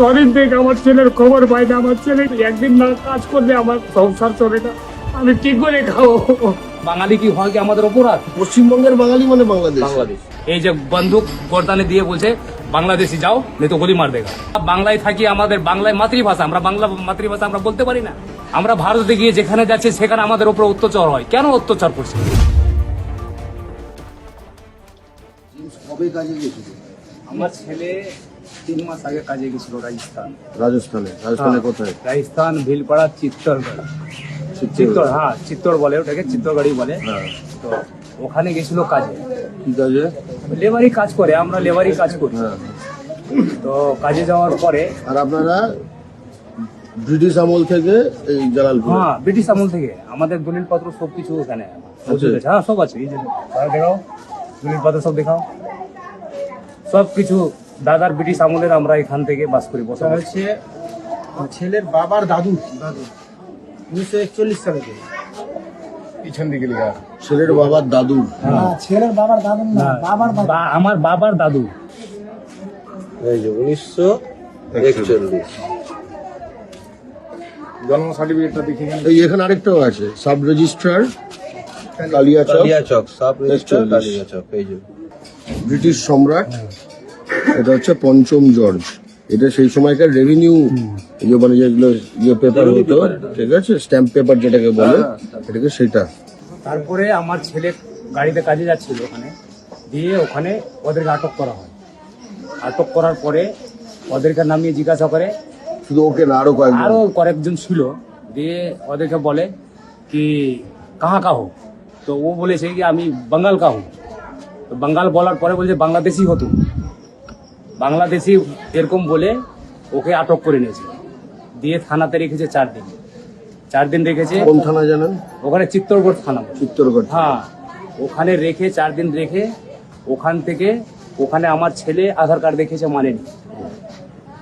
ছদিন থেকে আমার ছেলের খবর পাই না আমার ছেলে একদিন না কাজ করলে আমার সংসার চলে না। আমি কি করে খাব? বাঙালি কি হয় কি আমাদের অপরাধ? পশ্চিমবঙ্গের বাঙালি মানে বাংলাদেশ। বাংলাদেশ। এই যে বন্দুক গর্দানে দিয়ে বলছে বাংলাদেশি যাও নেই তো গুলি মার দেগা বাংলায় থাকি আমাদের বাংলায় মাতৃভাষা আমরা বাংলা মাতৃভাষা আমরা বলতে পারি না। আমরা ভারতে গিয়ে যেখানে যাচ্ছে সেখানে আমাদের উপর অত্যাচার হয়। কেন অত্যাচার করছে? কবে কাজে গেছিল? আমার ছেলে তিন মাস আগে কাজে গেছিল রাজস্থান। রাজস্থানে? রাজস্থানে কোথায়? রাজস্থান ভিলপাড়া চিত্তরগড়। চিত্তর হ্যাঁ চিত্তর বলে ওটাকে চিত্তরগড়ই বলে। হ্যাঁ। তো ওখানে গেছিল কাজে। লেবারি কাজ করে আমরা লেবারি কাজ করি। হ্যাঁ। তো কাজে যাওয়ার পরে আর আপনারা ব্রিটিশ আমল থেকে এই জালালপুর? হ্যাঁ ব্রিটিশ আমল থেকে। আমাদের দলিল পত্র সবকিছু ওখানে। আছে। হ্যাঁ সব আছে। এই যে দেখাও। দলিল পত্র সব দেখাও। সব কিছু দাদার ব্রিটিশ আমলের আমরা এখান থেকে বাস করি বসে হচ্ছে ছেলের বাবার দাদু দাদু। উনিশশো একচল্লিশ সালে থেকে। ছেলের বাবার দাদু হ্যাঁ, ছেলের বাবার দাদু না বাবার আমার বাবার দাদু। এই যে উনিশশো একচল্লিশ। জন্ম সার্টিফিকেটটা দেখে এই এখানে আরেকটাও আছে sub registrar Kaliachak Kaliachak sub register একচল্লিশ। কালিয়াচক এই যে। ব্রিটিশ সম্রাট। এটা হচ্ছে পঞ্চম জর্জ। এটা সেই সময়কার রেভিনিউ যে মানে যেগুলো ইয়ে পেপার হতো ঠিক আছে? স্ট্যাম্প পেপার যেটাকে বলে এটাকে সেটা। তারপরে আমার ছেলে গাড়িতে কাজে যাচ্ছিল ওখানে দিয়ে ওখানে ওদেরকে আটক করা হয়। আটক করার পরে ওদেরকে নামিয়ে জিজ্ঞাসা করে শুধু ওকে না আরও কয়েকজন? আরও কয়েকজন ছিল দিয়ে ওদেরকে বলে কি কাহা কা হো তো ও বলেছে কি আমি বাঙ্গাল কাহো তো বাঙ্গাল বলার পরে বলছে বাংলাদেশি হতো। বাংলাদেশি এরকম বলে ওকে আটক করে নিয়েছে। দিয়ে থানাতে রেখেছে চার দিন। চার দিন রেখেছে। কোন থানা জানেন? ওখানে চিত্তরগড় থানা। চিত্তরগড় হ্যাঁ ওখানে রেখে চার দিন রেখে ওখান থেকে ওখানে আমার ছেলে আধার কার্ড দেখেছে মানেনি।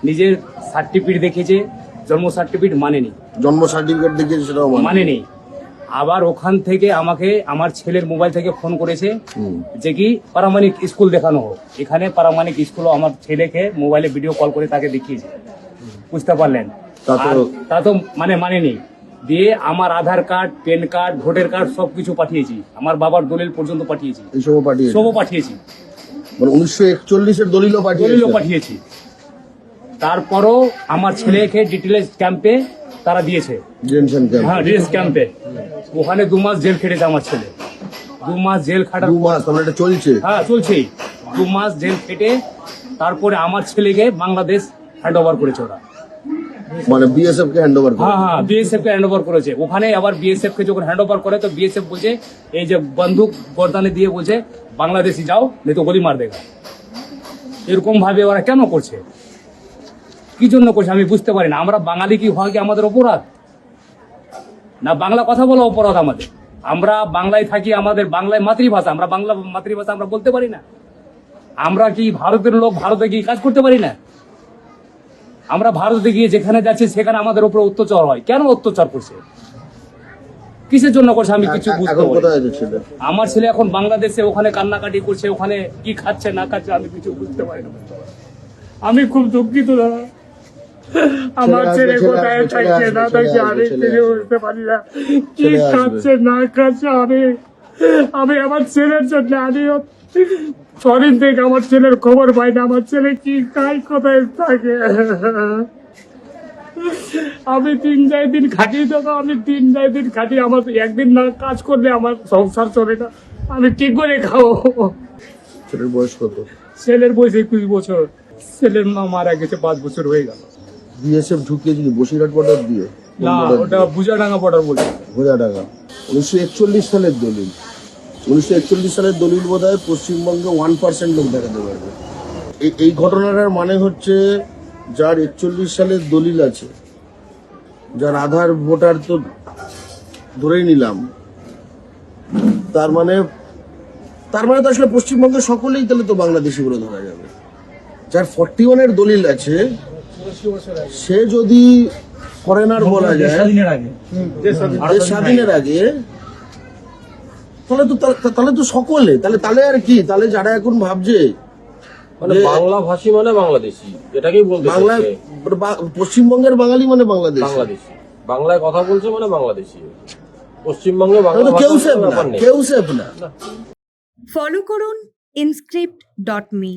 নিজের সার্টিফিকেট দেখেছে জন্ম সার্টিফিকেট মানেনি। জন্ম সার্টিফিকেট দেখিয়েছে সেটাও মানে মানেনি। আবার ওখান থেকে আমাকে আমার ছেলের মোবাইল থেকে ফোন করেছে যে কি পারামানিক স্কুল দেখানো হোক। এখানে পারামানিক স্কুলও আমার ছেলেকে মোবাইলে ভিডিও কল করে তাকে দেখিয়েছে। বুঝতে পারলেন? তা তো- আর তা তো মানে মানেনি। দিয়ে আমার Aadhaar card PAN card voter card সব কিছু পাঠিয়েছি। আমার বাবার দলিল পর্যন্ত পাঠিয়েছি। এইসবও পাঠিয়েছে? সবও পাঠিয়েছি। মানে উনিশশো একচল্লিশের দলিলও পাঠিয়েছে? দলিলও পাঠিয়েছি। তারপরও আমার ছেলেকে ডিটেলস ক্যাম্পে তারা দিয়েছে। হ্যাঁ ডিটেলস ক্যাম্পে ওখানে দু মাস জেল খেটেছে আমার ছেলে। দু মাস জেল খাটার দু মাস তাহলে এটা চলছে? হ্যাঁ চলছেই দু মাস জেল খেটে তারপরে আমার ছেলেকে বাংলাদেশ হ্যান্ড ওভার করেছে ওরা। মানে বিএসএফ কে হ্যান্ড ওভার হ্যাঁ হ্যাঁ বিএসএফ কে হ্যান্ড ওভার করেছে। ওখানে আবার বিএসএফ কে যখন হ্যান্ড ওভার করে তো বিএসএফ বলছে এই যে বন্দুক গর্দানে দিয়ে বলছে বাংলাদেশি যাও নেই তো গুলি মার দেগা এরকম ভাবে ওরা কেন করছে? কি জন্য করছে আমি বুঝতে পারি না। আমরা বাঙালি কি হয় কি আমাদের অপরাধ? না বাংলা কথা বলা অপরাধ আমাদের। আমরা বাংলায় থাকি আমাদের বাংলায় মাতৃভাষা আমরা বাংলা মাতৃভাষা আমরা বলতে পারি না। আমরা কি ভারতের লোক ভারতে গিয়ে কাজ করতে পারি না? আমরা ভারতে গিয়ে যেখানে যাচ্ছি সেখানে আমাদের উপর অত্যাচার হয়। কেন অত্যাচার করছে? কিসের জন্য করছে? আমি কিছু বুঝতে পারি আমার ছেলে এখন বাংলাদেশে ওখানে কান্নাকাটি করছে ওখানে কি খাচ্ছে না খাচ্ছে আমি কিছু বুঝতে পারি না আমি খুব দুঃখিত দাদা। আমার ছেলে কোথায় থাকছে না থাকছে আমি কিছু বুঝতে পারি না। কি খাচ্ছে না খাচ্ছে আমি আমি আমার ছেলের জন্য আমি ছদিন থেকে আমার ছেলের খবর পাই না আমার ছেলে কি খায় কোথায় থাকে? আমি তিন চার দিন খাটি তো আমি তিন চার দিন খাটি আমার একদিন না কাজ করলে আমার সংসার চলে না আমি কি করে খাব? ছেলের বয়স কত? ছেলের বয়স একুশ বছর ছেলের মা মারা গেছে পাঁচ বছর হয়ে গেল। বিএসএফ ঢুকিয়েছিল বসিরহাট বর্ডার দিয়ে না ওটা বুজাডাঙ্গা বর্ডার বলছে ঘোড়া উনিশশো একচল্লিশ সালের দলিল। উনিশশো একচল্লিশ সালের দলিল বোধ হয় পশ্চিমবঙ্গে ওয়ান পার্সেন্ট লোক দেখাতে পারবে। এই এই ঘটনাটার মানে হচ্ছে যার একচল্লিশ সালের দলিল আছে যার আধার ভোটার তো ধরেই নিলাম তার মানে তার মানে তো আসলে পশ্চিমবঙ্গের সকলেই তাহলে তো বাংলাদেশি বলে ধরা যাবে। যার ফর্টি ওয়ানের দলিল আছে সে যদি ফরেনার বলা যায় স্বাধীনের আগে। দেশ স্বাধীনের আগে তাহলে তো তাহলে তো সকলে তাহলে তাহলে আর কি? তাহলে যারা এখন ভাবছে মানে বাংলা ভাষী মানে বাংলাদেশি এটাকেই বলতে বাংলায় পশ্চিমবঙ্গের বাঙালি মানে বাংলাদেশ। বাংলাদেশি। বাংলায় কথা বলছে মানে বাংলাদেশি। পশ্চিমবঙ্গে বাংলা কেউ না কেউ সেফ না। ফলো করুন ইনস্ক্রিপ্ট ডট মি